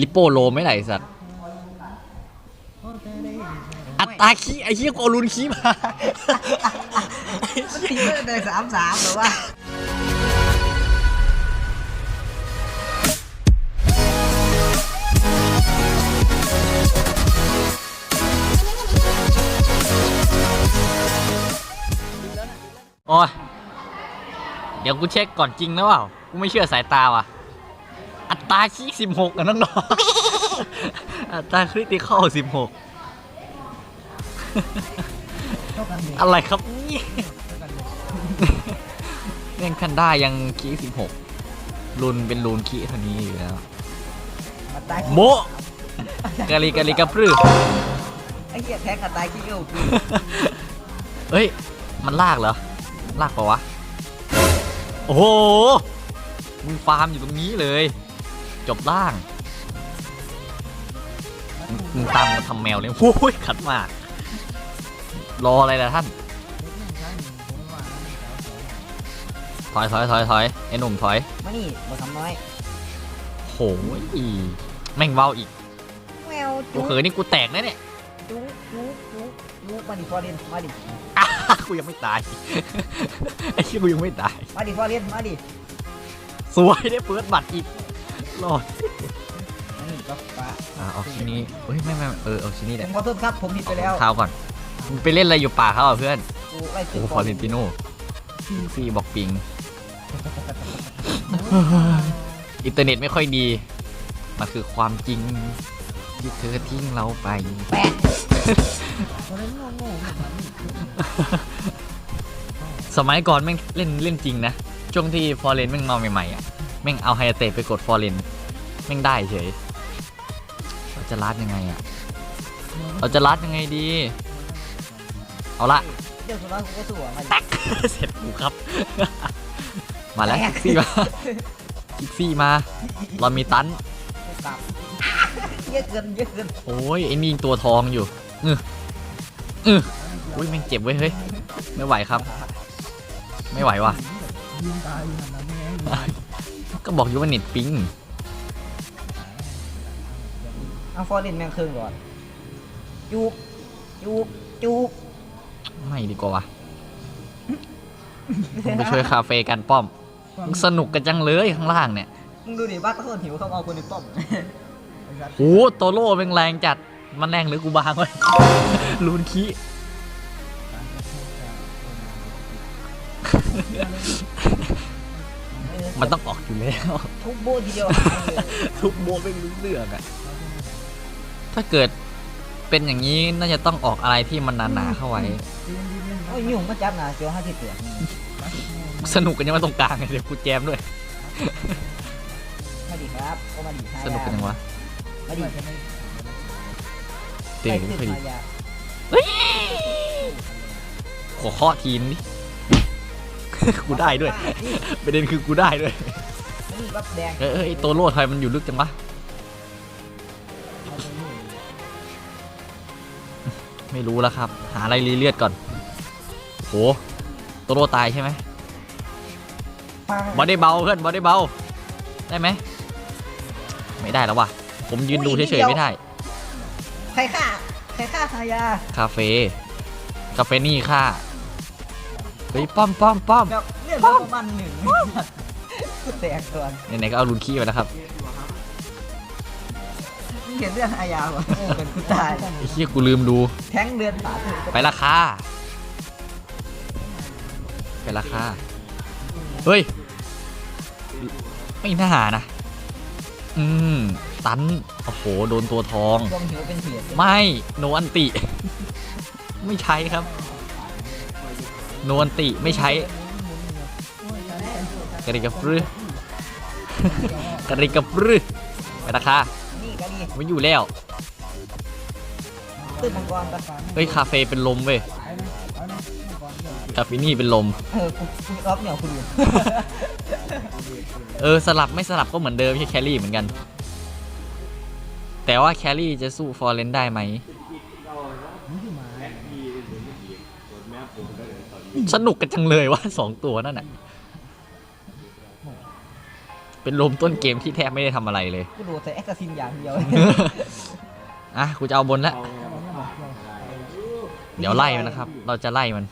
ลิโปโลไม่ไหนสัตว์อัตตาขี้ไอ้เหี้ยโกรุนขี้มาตีไม่ได้สามสามหรือว่าโอ้ยเดี๋ยวกูเช็คก่อนจริงนะเปล่า กูไม่เชื่อสายตาว่ะ อัตราขี้สิบหกอะน้องๆอัตราคริติคอลสิบหกอะไรครับเนี่ยเล่นคันด้ายังคีสิบหกรุนเป็นรูนคีเท่านี้อยู่แล้วมาตายโมะกะลีกะลีกะพรื้ไอ้เหี้ยแทงกับตายขี้เกียวกูเฮ้ย มันลากเหรอ ลากเปล่าวะ โอ้โหมึงฟาร์มอยู่ตรงนี้เลย จบล่างมึงมึงตามมาทำแมวเลยโอ้ยขัดมาก รออะไรล่ะท่าน ถอยถอยถอยถอยไอ้หนุ่มถอย มานี่บอทำน้อยโหยแม่งเว้าอีกแมวกูจุ๊เขยนี่กูแตกนะเนี่ยจุ๊จุ๊จุ๊จุ๊มาดิฟอร์เรนมาดิอะกูยังไม่ตาย ไอ้เชี่ยกูยังไม่ตาย มาดิฟอร์เรนมาดิ สวยได้เปิดบัตรอีก รอดมานี่ก็ฟ้าอ่าเอาชิ้นนี้เฮ้ยไม่ไม่เออเอาชิ้นนี้แหผละมขอโทษครับผมผิดไปแล้วข้าวก่อนมึงไปเล่นอะไรอยู่ป่าเขาอะเพื่อนกูไล่โอ้ฟอร์เรนติโน่ซีบอกปิงอินเทอร์เน็ตไม่ค่อยดี มันคือความจริงที่เธอทิ้งเราไปแปะสมัยก่อนแม่งเล่นเล่นจริงนะ ช่วงที่ฟอร์เรนแม่งมาใหม่ๆอะ แม่งเอาไฮเตะไปกดฟอร์เรนแม่งได้เฉยเราจะลัดยังไงอะเราจะลัดยังไงดี เอาละเดี๋ยวสุดท้ายกูก็สู้อะมาดิเสร็จกูครับ มาแล้วกิกซี่มากิกซี่มา เรามีตันกูกลับเยอะเกินเยอะเกินโอ้ยไอ้นี่ตัวทองอยู่เออเอออุ้ยแม่งเจ็บเว้ยเฮ้ยไม่ไหวครับ ไม่ไหวว่ะ ก็บอกอยู่ว่าเน็ตปิงเอาฟอร์เรนแมงคืนก่อนจุ๊บจุ๊บจุ๊บไม่ดีกว่าวะมึงไปช่วยคาเฟ่กันป้อมมึงสนุกกันจังเลยข้างล่างเนี่ยมึงดูดิบ้านตะโกนหิวเขาเอาคนในป้อมโอ้โตโร่เป็นแรงจัด มันแรงหรือกูบางวะลูนขี้ มันต้องออกอยู่แล้ว ทุบโบทีเดียว ทุกโบไม่รู้เรื่องอะถ้าเกิดเป็นอย่างนี้น่าจะต้องออกอะไรที่มันหนาๆเข้าไว้ โอ้ยยุ่งมาจับนะเจียวห้าสิบเตียสนุกกันยังมาตรงกลางเลยเดี๋ยวกูแจมด้วย มาดิครับก็มาดิสนุกกันยังวะมาดิเตะกันไม่ไม่ค่อยดีมายาขอเคาะทีมดิ กูได้ด้วย ประเด็นคือกูได้ด้วย นี่รับแดงเออเออไอตัวโลดไทยมันอยู่ลึกจังวะไม่รู้แล้วครับ หาอะไรรีเลือดก่อนโหตัวโลตายใช่ไหมปังบอดี้เบาเพื่อนบอดี้เบาได้ไหมไม่ได้แล้ววะผมยืนดูเฉยๆไม่ได้ ใครฆ่าใครฆ่าฮายา คาเฟ่ คาเฟนี่ค่า เฮ้ยป้อมป้อมป้อมแบบเลือดประมาณหนึ่งกูแตกก่อนไหนๆก็เอาลุนขี้ไปแล้วครับมึงเห็นเรื่องฮายาป่ะโอ้เป็นกูตายไอ้เหี้ยกูลืมดู แทงเดือนบาทไปราคาไปราคาเฮ้ย ไม่น่านะ อืม ตัน โอ้โห โดนตัวทองรวมหิวเป็นเหียดไม่ โนอันติ ไม่ใช้ครับโนอันติไม่ใช้กระดิกกระปรื้อกระดิกกระปรื้อไปราคานี่ก็ดีไม่อยู่แล้วตื้นมังกรปะเฮ้ยคาเฟ่เป็นลมเว้ยคาเฟนี่เป็นลม เออกูกูรอบเหนียวคุณดูเออ สลับไม่สลับก็เหมือนเดิมไม่ใช่แครี่เหมือนกัน แต่ว่าแครี่จะสู้ฟอร์เรนได้ไหม สนุกกันจังเลยวะสองตัวนั่นน่ะ เป็นลมต้นเกมที่แทบไม่ได้ทำอะไรเลย กูโดดใส่แอคซินอย่างเดียวอะกูจะเอาบนแล้ว เดี๋ยวไล่มันนะครับ เราจะไล่มัน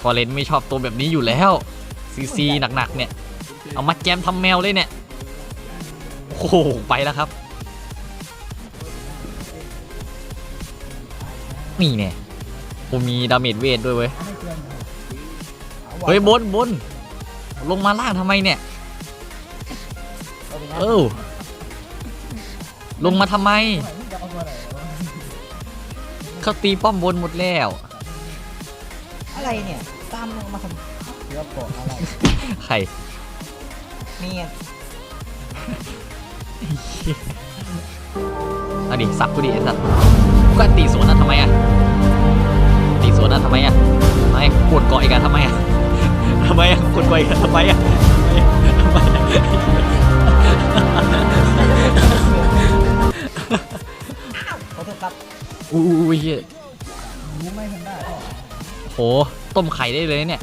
ฟอร์เรนไม่ชอบตัวแบบนี้อยู่แล้วซีซีหนักๆเนี่ย เอามาแจมทำแมวเลยเนี่ย โอ้โห ไปแล้วครับ นี่เนี่ย กูมีดาเมจเวทด้วยเว้ย เฮ้ยบนบนลงมาล่างทำไมเนี่ย เออลงมาทำไม เขาตีป้อมบนหมดแล้ว อะไรเนี่ย ตามลงมาทำเสือเกาะอะไรใครเนี่ยเอาดิสับกูดิไอ้สัตว์กูก็ตีสวนนะทำไมอะ ตีสวนนะทำไมอะทำไมกดเกาะอีกอะทำไมอะทำไมอะกดเกาะอีกอะทำไมอะทำไมอะขอโทษครับอุ้ยเหี้ยรู้ไม่ทันได้โหต้มไข่ได้เลยเนี่ย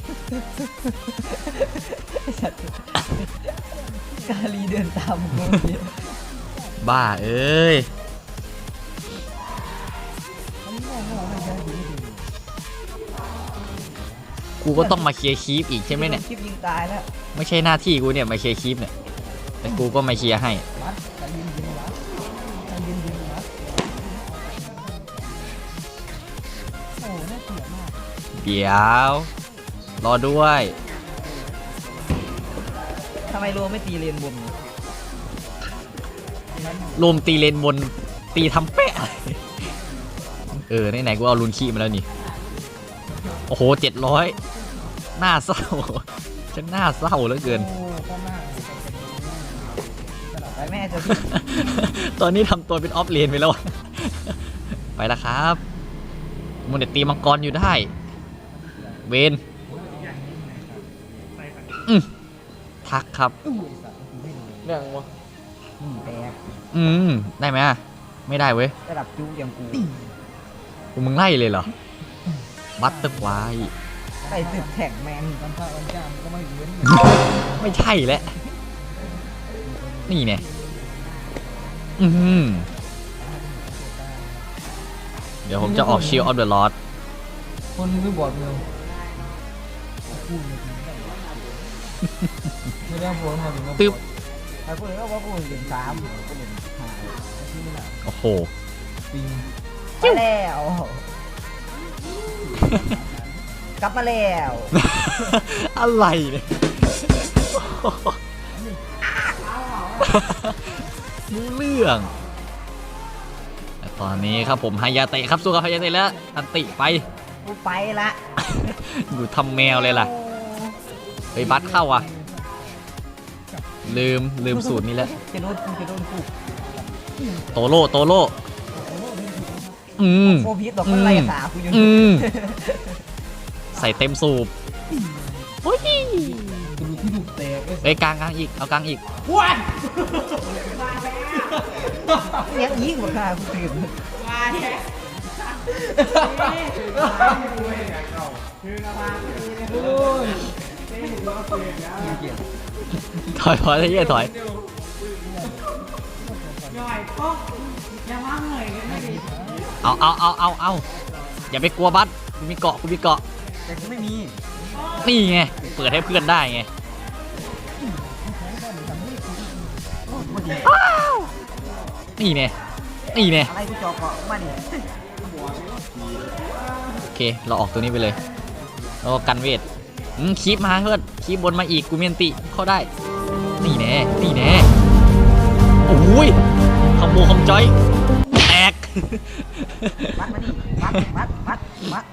กาลีเดินตามกูเมื่อกี้บ้าเอ้ย กูก็ต้องมาเคลียร์คีปอีกใช่ไหมเนี่ย คลิปยิงตายแล้วไม่ใช่หน้าที่กูเนี่ยมาเคลียร์คีปเนี่ย แต่กูก็มาเคลียร์ให้วัดใจเย็นเย็นวัดใจเย็นเย็นวัดโอ้น่าเกลียดมากเดี๋ยว รอด้วย ทำไมโลไม่ตีเลนบนเนี่ยรวมตีเลนบนตีทำแปะ เออไหนๆกูเอาลุนคีมาแล้วนี่ โอ้โหเจ็ดร้อยห น้าเศร้าฉันหน้าเศร้าเหลือเกินโอ้ก็มากไปแม่จะตอนนี้ทำตัวเป็นออฟเลนไปแล้ว ไปแล้วครับมันเด็ดตีมังกรอยู่ได้ เวนอืมทักครับ เรื่องวะอืมแตกอืม ได้ไหมอะไม่ได้เว้ยระดับจุอย่างกู กูมึงไล่เลยเหรอ บัตเตอร์ควา ยไปตึกแข่งแมนตอนข้าวันจ้ามก็ไม่เว้นไม่ใช่แล้วนี่เนี่ยอือหือเดี๋ยวผมจะออกชิลออฟเดอะลอดคนไม่บอกเลยไม่ได้พูดมาถึงตึ๊บไอ้พูดก็ว่าพูดถึงสามพูดถึงห้าโอ้โหไปแล้ว กลับมาแล้ว อะไรเนี่ยรู้เรื่องแต่ตอนนี้ครับผมฮายาเตะครับสู้กับฮายาเตะแล้วอันติไปกูไปละอยู่ทำแมวเลยล่ะไปบัตเข้าอะ ลืมลืมสูตรนี้แล้วจะโดนกูจะโดนกูโตโร่โตโร่อืมโคพิษบอกคนไล่ขากูอยู่อืม ใส่เต็มสูบโอ้ยกูดูที่ดูเตะเอ้ยกลางกลางอีก เอากลางอีกเนี่ยยิงกว่าข้ากูตื่นถอยถอยเฮียถอยเอาเอาเอาเอาเอาอย่าไปกลัวบัสกูมีเกาะกูมีเกาะ แต่กูไม่มีนี่ไง เปิดให้เพื่อนได้ไงอ้าวนี่ไงนี่ไงอะไรกูจอกเกาะมาเนี่ยโอเค เราออกตัวนี้ไปเลย แล้วก็กันเวทอืมคีบมาเพื่อนคีบบนมาอีกกูเมียนติเข้าได้ นี่แน่นี่แน่โอ้ยคอมโบคอมจอย แตก มัดมาดิมัดมัดมัดมัด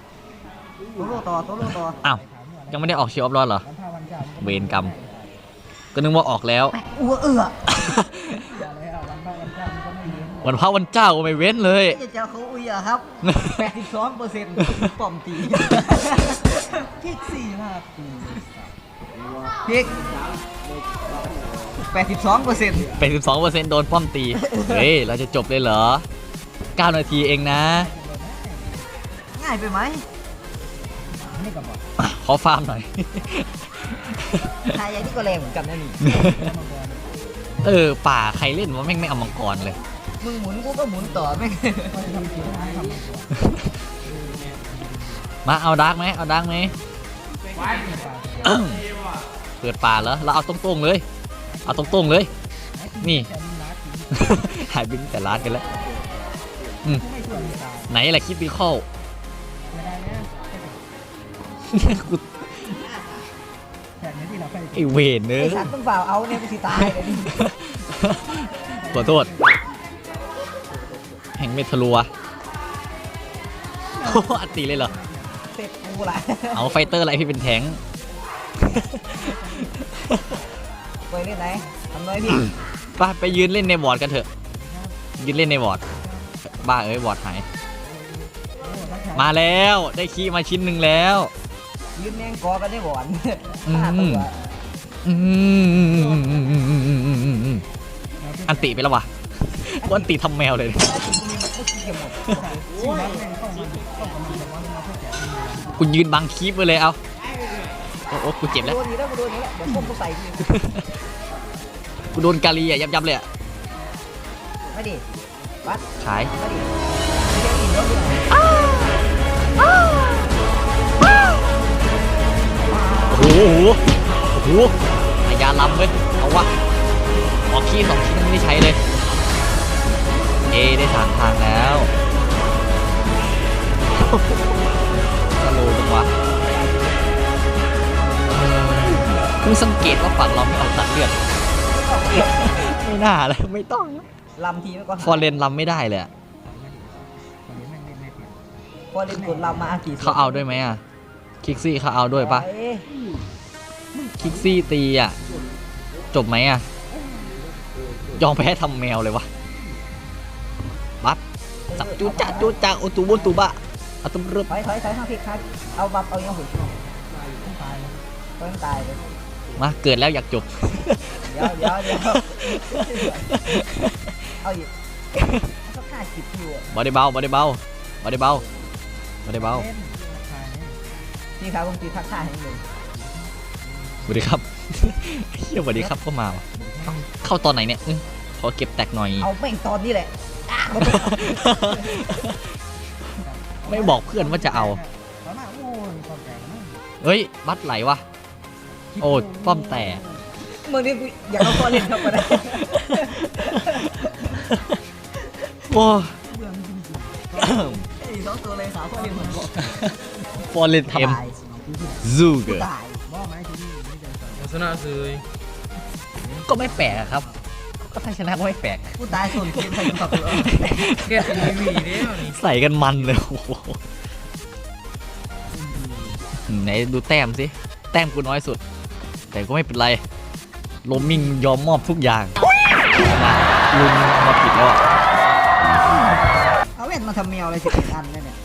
โตโลต่อโตโลต่ออ้าว ยังไม่ได้ออกเชียร์ออฟรอดเหรอ เวรกรรม ก็นึกว่าออกแล้วอ้วเอือวันพระวันเจ้าก็ไม่เว้นเลย จะเจอเขาอุ้ยอะครับ82เปอร์เซ็นต์ป้อมตีพิกสี่มากพิก82เปอร์เซ็นต์เป็น12เปอร์เซ็นต์โดนป้อมตี เฮ้ย เราจะจบเลยเหรอ 9 นาทีเองนะ ง่ายไปไหม ขอฟาร์มหน่อยทายใหญ่ที่ก็แรงเหมือนกันนะนี่เออ ป่าใครเล่นว่าแม่งไม่เอามังกรเลย มึงหมุนกูก็หมุนต่อแม่งมาเอาดาร์กไหมเอาดาร์กไหมเปิดป่าแล้วเราเอาตรงๆเลย เอาตรงๆเลย นี่ หายบินแต่ร้านกันแล้วอืมไหนแหละคิด ปีเข้ากูไอเวนเนไอ้อะสัตว์มึงฝ่าเอาเนี่ยกูสิตายเลยนี่ขอโทษ แห่งเมทะลัวโอ้อัดตีเลยเหรอ เสร็จกูละเอาไฟเตอร์อะไรพี่เป็นแทงค์ไปเล่นไหนทำน้อยพี่ไปไปยืนเล่นในบอร์ดกันเถอะ ยืนเล่นในบอร์ด บ้าเอ้ยบอร์ดหาย มาแล้วได้คีย์มาชิ้นหนึ่งแล้ว ยืนแมงกอกันได้บ่อนอืมห้าตัวอืมอันติไปแล้ววะกูอันติทำแมวเลยกูยืนบังคีบไปเลยเอาโอ้โอ้กูเจ็บแล้วโดนนี้แล้วกูโดนนี้แล้วเดี๋ยวพวกกูใส่ทีกูโดนกาลีอะยับยับๆเลยอะมาดิวัดขายมาดิ โอ้โหโอ้โหพยาลำเว้ยเอาวะออกขี้สองชิ้นยังไม่ได้ใช้เลย เอได้สามทางแล้วสโลว์จังวะเออเพิ่งสังเกตว่าฝั่งเราไม่เอาตัดเลือด ไม่น่าเลยไม่ต้องลำทีไปก่อนฟอร์เรนลำไม่ได้เลยอะพอเล่นกดลำมาอากี่เขาเอาด้วยไหมอะ คิกซี่เขาเอาด้วยปะเอ้ยคิกซี่ตีอะ จบไหมอะ ยอมแพ้ทำแมวเลยวะ บัสจับจูจ่าจูจ่าโอตูบนตูบะเอาตุ้มรึบถอยถอยถอยมาพี่ครับเอาบัฟเอายังหุ่นต้องตายต้องตายเลยมาเกิดแล้วอยากจบเดี๋ยวเดี๋ยวเดี๋ยวเอาอีกสักห้าสิบอยู่อะบอดี้เบาบอดี้เบาบอดี้เบาบอดี้เบา นี่ครับผมตีทักทายให้หนึ่งสวัสดีครับ เฮียสวัสดีครับเข้ามาว่ะต้องเข้าตอนไหนเนี่ยอื้อขอเก็บแตกหน่อย เอาแม่งตอนนี้แหละอะไม่บอกเพื่อนว่าจะเอาเฮ้ย บัตรไหลวะ โอ้ป้อมแตกมึงนี่กูอยากเอาตัวเล่นเข้ามาได้โอ้ไอ้สองตัวเลยสาวตัวเล่นผมบอกฟ อร์เรนเทมตายซูเกอร์ตายลักษณะคือก็ไม่แปลกอะครับ ก็ถ้าชนะก็ไม่แปลกกูตายส่วนเกมใส่กูขับเลยแค่เป็นวีวีเดียวนี่ใส่กันมันเลยโอ้โหไหนดูแต้มสิ แต้มกูน้อยสุด แต่ก็ไม่เป็นไรโลมิงยอมมอบทุกอย่างนะลุงเอามาปิดแล้วอะเอาเว้นมาทำแมวอะไรสิบเอ็ดอันเนี่ยเนี่ย